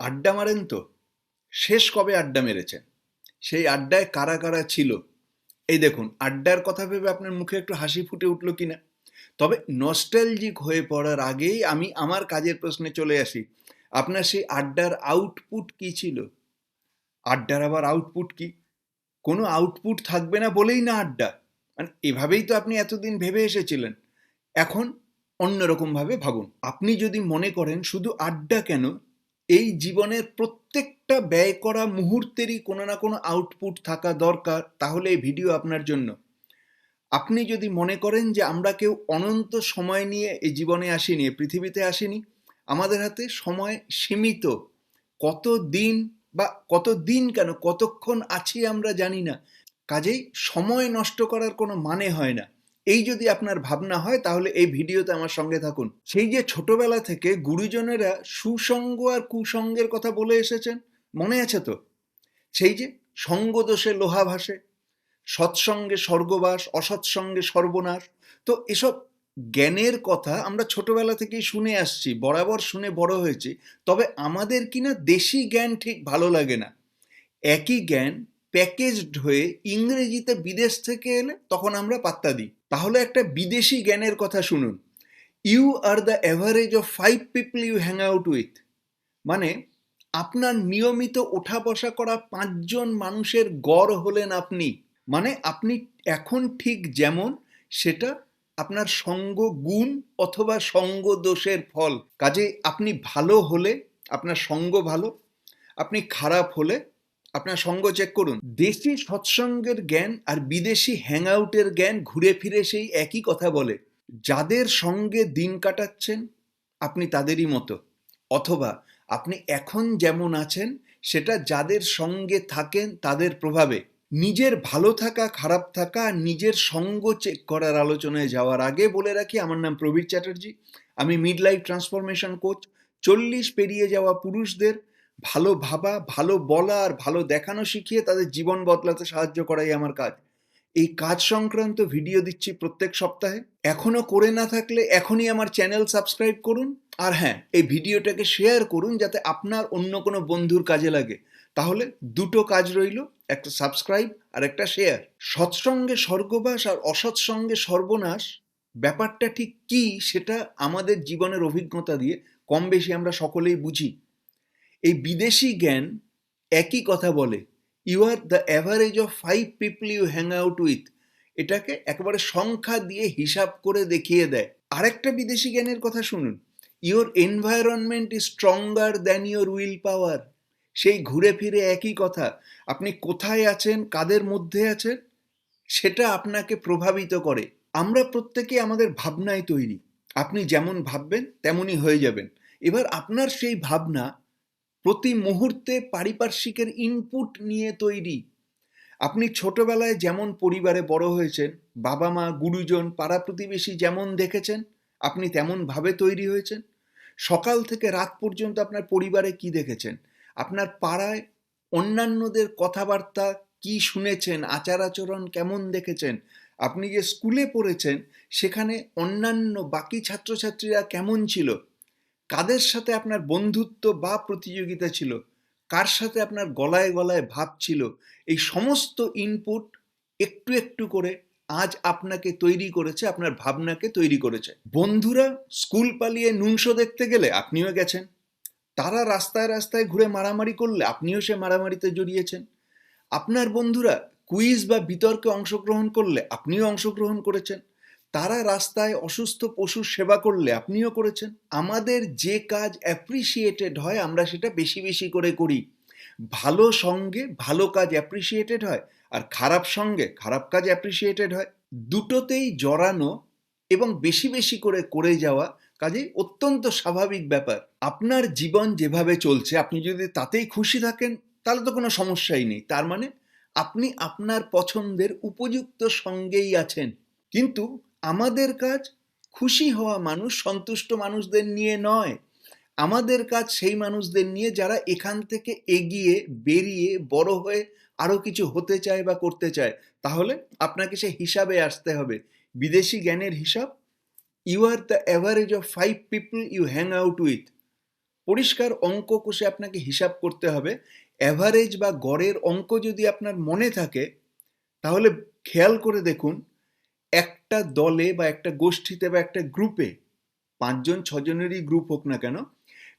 আড্ডা মারেন তো? শেষ কবে আড্ডা মেরেছেন? সেই আড্ডায় কারা কারা ছিল? এই দেখুন, আড্ডার কথা ভেবে আপনার মুখে একটু হাসি ফুটে উঠল কিনা? তবে নস্টালজিক হয়ে পড়ার আগেই আমি আমার কাজের প্রশ্নে চলে আসি। আপনার সেই আড্ডার আউটপুট কি ছিল? আড্ডার আবার আউটপুট কি? কোনো আউটপুট থাকবে না বলেই না আড্ডা। মানে এভাবেই তো আপনি এতদিন ভেবে এসেছিলেন। এখন অন্যরকমভাবে ভাবুন। আপনি যদি মনে করেন শুধু আড্ডা কেন এই জীবনের প্রত্যেকটা ব্যয় করা মুহূর্তেরই কোনো না কোনো আউটপুট থাকা দরকার, তাহলে এই ভিডিও আপনার জন্য। আপনি যদি মনে করেন যে আমরা কেউ অনন্ত সময় নিয়ে এই জীবনে আসিনি পৃথিবীতে আসিনি, আমাদের হাতে সময় সীমিত। কত দিন বা কত দিন কেন, কতক্ষণ আছি আমরা জানি না। কাজেই সময় নষ্ট করার কোনো মানে হয় না। এই যদি আপনার ভাবনা হয়, তাহলে এই ভিডিওতে আমার সঙ্গে থাকুন। সেই যে ছোটবেলা থেকে গুরুজনেরা সুসঙ্গ আর কুসঙ্গের কথা বলে এসেছেন, মনে আছে তো? সেই যে সঙ্গ দোষে লোহা ভাসে, সৎসঙ্গে স্বর্গবাস, অসৎসঙ্গে সর্বনাশ, তো এসব জ্ঞানের কথা আমরা ছোটবেলা থেকেই শুনে আসছি, বরাবর শুনে বড় হয়েছি, তবে আমাদের কিনা দেশি জ্ঞান ঠিক ভালো লাগে না। একই জ্ঞান প্যাকেজড হয়ে ইংরেজিতে বিদেশ থেকে এলে তখন আমরা পাত্তা দিই। তাহলে একটা বিদেশি জ্ঞানের কথা শুনুন। You are the average of five people you hang out with মানে আপনার নিয়মিত ওঠা বসা করা পাঁচজন মানুষের গড় হলেন আপনি। মানে আপনি এখন ঠিক যেমন, সেটা আপনার সঙ্গ গুণ অথবা সঙ্গ দোষের ফল। কাজে আপনি ভালো হলে, আপনার সঙ্গ ভালো, আপনি খারাপ হলে আপনার সঙ্গ চেক করুন। দেশি সৎসঙ্গের জ্ঞান আর বিদেশি হ্যাং আউটের জ্ঞান ঘুরে ফিরে সেই একই কথা বলে। যাদের সঙ্গে দিন কাটাচ্ছেন, আপনি তাদেরই মতো। অথবা আপনি এখন যেমন আছেন, সেটা যাদের সঙ্গে থাকেন, তাদের প্রভাবে। নিজের ভালো থাকা, খারাপ থাকা নিজের সঙ্গ চেক করার আলোচনায় যাওয়ার আগে বলে রাখি, আমার নাম প্রবীর চ্যাটার্জি। আমি মিড লাইফ ট্রান্সফরমেশন কোচ চল্লিশ পেরিয়ে যাওয়া পুরুষদের ভালো ভাবা, ভালো বলা আর ভালো দেখানো শিখিয়ে তাদের জীবন বদলাতে সাহায্য করাই আমার কাজ। এই কাজ সংক্রান্ত ভিডিও দিচ্ছি প্রত্যেক সপ্তাহে। এখনও করে না থাকলে এখনই আমার চ্যানেল সাবস্ক্রাইব করুন। আর হ্যাঁ এই ভিডিওটাকে শেয়ার করুন যাতে আপনার অন্য কোনো বন্ধুর কাজে লাগে। তাহলে দুটো কাজ রইল, একটা সাবস্ক্রাইব আর একটা শেয়ার। সৎসঙ্গে স্বর্গবাস আর অসৎসঙ্গে সর্বনাশ, ব্যাপারটা ঠিক কি সেটা আমাদের জীবনের অভিজ্ঞতা দিয়ে কম বেশি আমরা সকলেই বুঝি। এই বিদেশি জ্ঞান একই কথা বলে। You are the average of five people you hang out with এটাকে একেবারে সংখ্যা দিয়ে হিসাব করে দেখিয়ে দেয়। আরেকটা বিদেশি জ্ঞানের কথা শুনুন। Your environment is stronger than your will power সেই ঘুরে ফিরে একই কথা। আপনি কোথায় আছেন, কাদের মধ্যে আছেন, সেটা আপনাকে প্রভাবিত করে। আমরা প্রত্যেকে আমাদের ভাবনায় তৈরি। আপনি যেমন ভাববেন, তেমনই হয়ে যাবেন। এবার আপনার সেই ভাবনা প্রতি মুহূর্তে পারিপার্শ্বিকের ইনপুট নিয়ে তৈরি। আপনি ছোটবেলায় যেমন পরিবারে বড় হয়েছেন বাবা মা গুরুজন, পাড়া প্রতিবেশী যেমন দেখেছেন, আপনি তেমনভাবে তৈরি হয়েছেন। সকাল থেকে রাত পর্যন্ত আপনার পরিবারে কি দেখেছেন? আপনার পাড়ায় অন্যান্যদের কথাবার্তা কি শুনেছেন? আচার আচরণ কেমন দেখেছেন? আপনি যে স্কুলে পড়েছেন, সেখানে অন্যান্য বাকি ছাত্রছাত্রীরা কেমন ছিল? কাদের সাথে আপনার বন্ধুত্ব বা প্রতিযোগিতা ছিল? কার সাথে আপনার গলায় গলায় ভাব ছিল? এই সমস্ত ইনপুট একটু একটু করে আজ আপনাকে তৈরি করেছে, আপনার ভাবনাকে তৈরি করেছে। বন্ধুরা স্কুল পালিয়ে নুনশো দেখতে গেলে আপনিও গেছেন। তারা রাস্তায় রাস্তায় ঘুরে মারামারি করলে আপনিও সে মারামারিতে জড়িয়েছেন। আপনার বন্ধুরা কুইজ বা বিতর্কে অংশগ্রহণ করলে আপনিও অংশগ্রহণ করেছেন। তারা রাস্তায় অসুস্থ পশুর সেবা করলে আপনিও করেছেন। আমাদের যে কাজ অ্যাপ্রিসিয়েটেড হয়, আমরা সেটা বেশি বেশি করে করি। ভালো সঙ্গে ভালো কাজ অ্যাপ্রিসিয়েটেড হয় আর খারাপ সঙ্গে খারাপ কাজ অ্যাপ্রিসিয়েটেড হয়। দুটোতেই জড়ানো এবং বেশি বেশি করে করে যাওয়া কাজেই অত্যন্ত স্বাভাবিক ব্যাপার। আপনার জীবন যেভাবে চলছে, আপনি যদি তাতেই খুশি থাকেন, তাহলে তো কোনো সমস্যাই নেই। তার মানে আপনি আপনার পছন্দের উপযুক্ত সঙ্গেই আছেন। কিন্তু আমাদের কাজ খুশি হওয়া মানুষ, সন্তুষ্ট মানুষদের নিয়ে নয়। আমাদের কাজ সেই মানুষদের নিয়ে যারা এখান থেকে এগিয়ে, বেরিয়ে, বড় হয়ে আরও কিছু হতে চায় বা করতে চায়। তাহলে আপনাকে সে হিসাবে আসতে হবে। বিদেশি জ্ঞানের হিসাব you are the average of five people you hang out with পরিষ্কার অঙ্ক কষে আপনাকে হিসাব করতে হবে। অ্যাভারেজ বা গড়ের অঙ্ক যদি আপনার মনে থাকে, তাহলে খেয়াল করে দেখুন একটা দলে বা একটা গোষ্ঠীতে বা একটা গ্রুপে, পাঁচজন, ছজনেরই গ্রুপ হোক না কেন,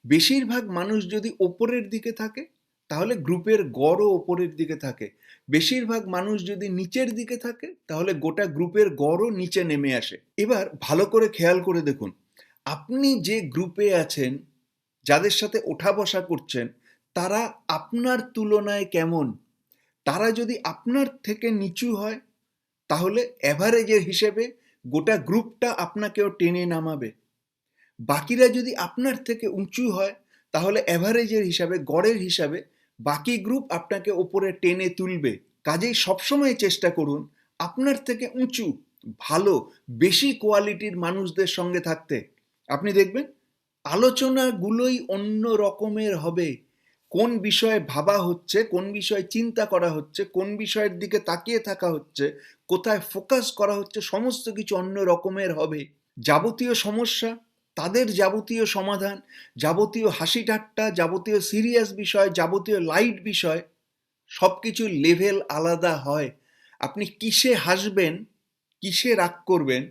বেশিরভাগ মানুষ যদি ওপরের দিকে থাকে, তাহলে গ্রুপের গড়ও ওপরের দিকে থাকে। বেশিরভাগ মানুষ যদি নিচের দিকে থাকে, তাহলে গোটা গ্রুপের গড়ও নিচে নেমে আসে। এবার ভালো করে খেয়াল করে দেখুন, আপনি যে গ্রুপে আছেন, যাদের সাথে ওঠা বসা করছেন, তারা আপনার তুলনায় কেমন? তারা যদি আপনার থেকে নিচু হয় তাহলে অ্যাভারেজের হিসেবে গোটা গ্রুপটা আপনাকেও টেনে নামাবে। বাকিরা যদি আপনার থেকে উঁচু হয়, তাহলে অ্যাভারেজের হিসাবে, গড়ের হিসাবে বাকি গ্রুপ আপনাকে ওপরে টেনে তুলবে। কাজেই সবসময় চেষ্টা করুন আপনার থেকে উঁচু, ভালো, বেশি কোয়ালিটির মানুষদের সঙ্গে থাকতে। আপনি দেখবেন, আলোচনাগুলোই অন্য রকমের হবে। কোন বিষয়ে ভাবা হচ্ছে, কোন বিষয়ে চিন্তা করা হচ্ছে, কোন বিষয়ের দিকে তাকিয়ে থাকা হচ্ছে, কোথায় ফোকাস করা হচ্ছে, সমস্ত কিছু অন্য রকমের হবে। যাবতীয় সমস্যা, তাদের যাবতীয় সমাধান, যাবতীয় হাসি ঠাট্টা, যাবতীয় সিরিয়াস বিষয়, যাবতীয় লাইট বিষয় সব কিছুর লেভেল আলাদা হয়। আপনি কিসে হাসবেন, কিসে রাগ করবেন,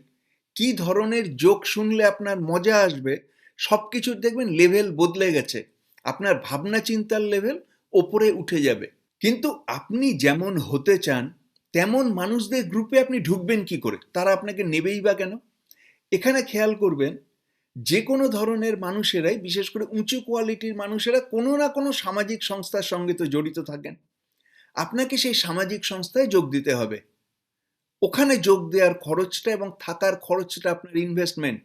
কি ধরনের জোক শুনলে আপনার মজা আসবে সব কিছুর দেখবেন লেভেল বদলে গেছে। আপনার ভাবনা চিন্তার লেভেল ওপরে উঠে যাবে। কিন্তু আপনি যেমন হতে চান, তেমন মানুষদের গ্রুপে আপনি ঢুকবেন কি করে? তারা আপনাকে নেবেই বা কেন? এখানে খেয়াল করবেন যে কোনো ধরনের মানুষেরাই, বিশেষ করে উঁচু কোয়ালিটির মানুষেরা কোনো না কোনো সামাজিক সংস্থার সঙ্গে তো জড়িত থাকেন। আপনাকে সেই সামাজিক সংস্থায় যোগ দিতে হবে। ওখানে যোগ দেওয়ার খরচটা এবং থাকার খরচটা আপনার ইনভেস্টমেন্ট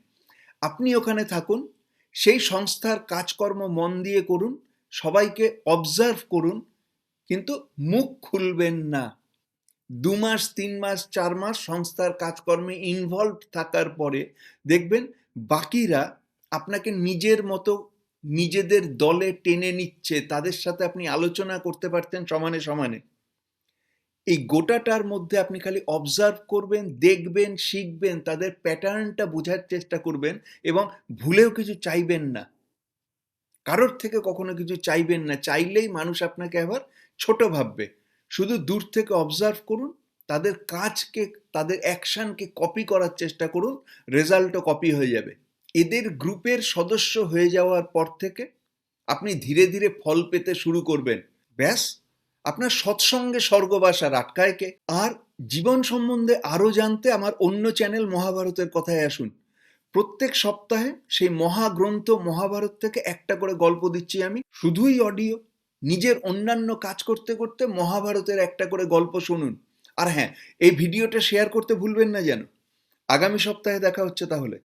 আপনি ওখানে থাকুন সেই সংস্থার কাজকর্ম মন দিয়ে করুন, সবাইকে অবজার্ভ করুন, কিন্তু মুখ খুলবেন না। দু মাস, তিন মাস, চার মাস সংস্থার কাজকর্মে ইনভলভ থাকার পরে দেখবেন বাকিরা আপনাকে নিজের মতো নিজেদের দলে টেনে নিচ্ছে, তাদের সাথে আপনি আলোচনা করতে পারতেন সমানে সমানে। এই গোটাটার মধ্যে আপনি খালি অবজার্ভ করবেন, দেখবেন, শিখবেন, তাদের প্যাটার্নটা বোঝার চেষ্টা করবেন এবং ভুলেও কিছু চাইবেন না। কারোর থেকে কখনো কিছু চাইবেন না, চাইলেই মানুষ আপনাকে আবার ছোট ভাববে। শুধু দূর থেকে অবজার্ভ করুন, তাদের কাজকে, তাদের অ্যাকশনকে কপি করার চেষ্টা করুন, রেজাল্টও কপি হয়ে যাবে। এদের গ্রুপের সদস্য হয়ে যাওয়ার পর থেকে আপনি ধীরে ধীরে ফল পেতে শুরু করবেন। ব্যাস। আপনার সৎসঙ্গে স্বর্গবাস আর আটকায় কে? আর জীবন সম্বন্ধে আরও জানতে আমার অন্য চ্যানেল মহাভারতের কথায় আসুন। প্রত্যেক সপ্তাহে সেই মহাগ্রন্থ মহাভারত থেকে একটা করে গল্প দিচ্ছি আমি। শুধুই অডিও নিজের অন্যান্য কাজ করতে করতে মহাভারতের একটা করে গল্প শুনুন। আর হ্যাঁ এই ভিডিওটা শেয়ার করতে ভুলবেন না যেন। আগামী সপ্তাহে দেখা হচ্ছে তাহলে।